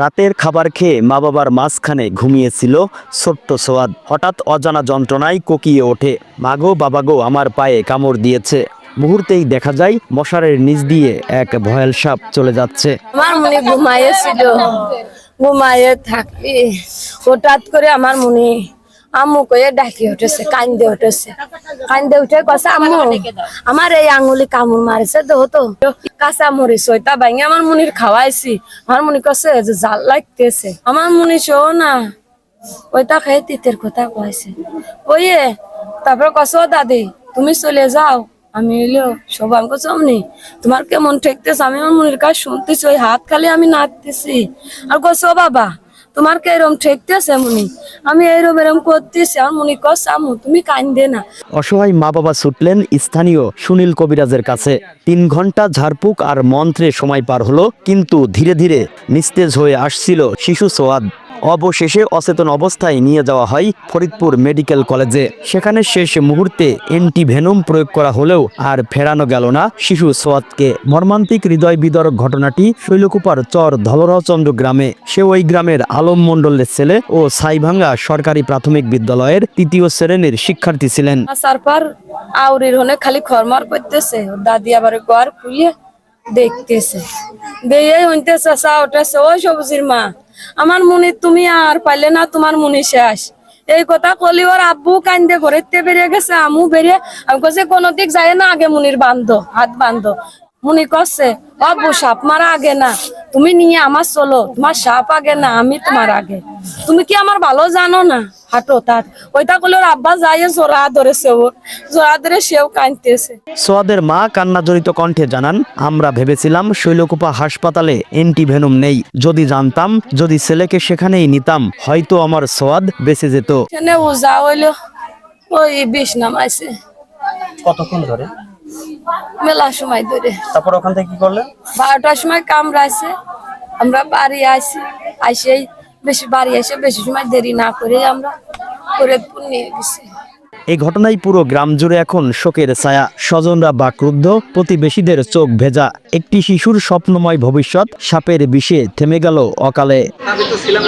রাতের খাবার খেয়ে মা বাবার মাঝখানে ঘুমিয়েছিল ছোট্ট সোয়াদ হঠাৎ অজানা যন্ত্রণায় কোকিয়ে ওঠে। মাগো, বাবাগো, আমার পায়ে কামড় দিয়েছে। মুহূর্তেই দেখা যায় মশারের নিচ দিয়ে এক ভয়াল সাপ চলে যাচ্ছে। আমার মনে ঘুমাইয়েছিল ঘুমাইয়ে থাকি হঠাৎ করে আমার মনে আম্মু কয়ে ডাকি উঠেছে, কান্দে উঠেছে। কান্দে উঠে কষা আম্মু আমার এই আঙুলি কামড় মারিছে তো তো। কাঁচা মরিচ ওইটা ভাঙে আমার মুনির খাওয়াইছি। আমার মনে কছে যে জাল লাগতেছে। আমার মনে শো না। ওইটা খেয়ে তিতের কথা কয়েছে ওইয়ে তারপর কসো দাদি তুমি চলে যাও। আমি এলো সবাই কছো অমনি তোমার কেমন ঠেকতেছে? আমি আমার মনের কাজ শুনতেছি ওই হাত খালি আমি নাচতেছি আর কসো বাবা তোমার কে এরম ঠেকতেছে মনি? আমি এরম এরম করতেছি আমার মনি কস, আমু, তুমি কান্দে না। অসহায় মা বাবা ছুটলেন স্থানীয় সুনীল কবিরাজের কাছে। তিন ঘণ্টা ঝাড়ফুঁক আর মন্ত্রে সময় পার হলো, কিন্তু ধীরে ধীরে নিস্তেজ হয়ে আসছিল শিশু সোয়াদ। অবশেষে অচেতন অবস্থায় নিয়ে যাওয়া হয় ফরিদপুর মেডিকেল কলেজে। সেখানে শেষ মুহূর্তে এন্টি ভেনম প্রয়োগ করা হলেও আর ফেরানো গেল না শিশু সোয়াদকে। মর্মান্তিক হৃদয় বিদরক ঘটনাটি শৈলকুপার চর ধলরাচন্দ্র গ্রামে। সে ওই গ্রামের আলম মণ্ডলের ছেলে ও সাইভাঙ্গা সরকারি প্রাথমিক বিদ্যালয়ের তৃতীয় শ্রেণির শিক্ষার্থী ছিলেন। খালি খরমর করতেছে। দাদি আবার ঘর খুলে দেখতেছে। দিয়ে হইতেছে চা উঠেছে। ও সবজির মা। আমার মনে, তুমি আর পাইলে না তোমার মনে শেষ। এই কথা কলি ওর আব্বু কান্দে ঘরেতে বেরিয়ে গেছে। আমু বেরিয়ে, আমি কোনো দিক যায় না আগে মুনির বান্ধ, হাত বান্ধ। মুনি কচ্ছে আব্বু সাপ মারা আগে না তুমি নিয়ে আমার চলো তোমার সাপ আগে না আমি তোমার আগে। তুমি কি আমার ভালো জানো না? হাঁটো তার। ওইটা করলে আব্বা যাই জোড়া ধরেছে ওর জোড়া ধরে সেও কাঁদতেছে। সোয়াদের মা কান্নাজড়িত কণ্ঠে জানান আমরা ভেবেছিলাম শৈলকুপা হাসপাতালে অ্যান্টিভেনম নেই। যদি জানতাম যদি ছেলেকে সেখানেই নিতাম হয়তো আমার সোয়াদ বেঁচে যেত। হইল ওই বিষ নামাইছে। কতক্ষণ ধরে? মেলা সময় ধরে। তারপর ওখান থেকে কি করলেন? বারোটার সময় কামড়াইছে। আমরা বাড়ি আসি আসেই বেশি বাড়ি এসে বেশি সময় দেরি না করে আমরা করে নিয়ে গেছি। এই ঘটনায় পুরো গ্রাম জুড়ে এখন শোকের ছায়া। স্বজনরা বা ক্রুদ্ধ প্রতিবেশীদের চোখ ভেজা। একটি শিশুর স্বপ্নময় ভবিষ্যৎ সাপের বিষে থেমে গেল অকালে। আমি তো ছিলাম।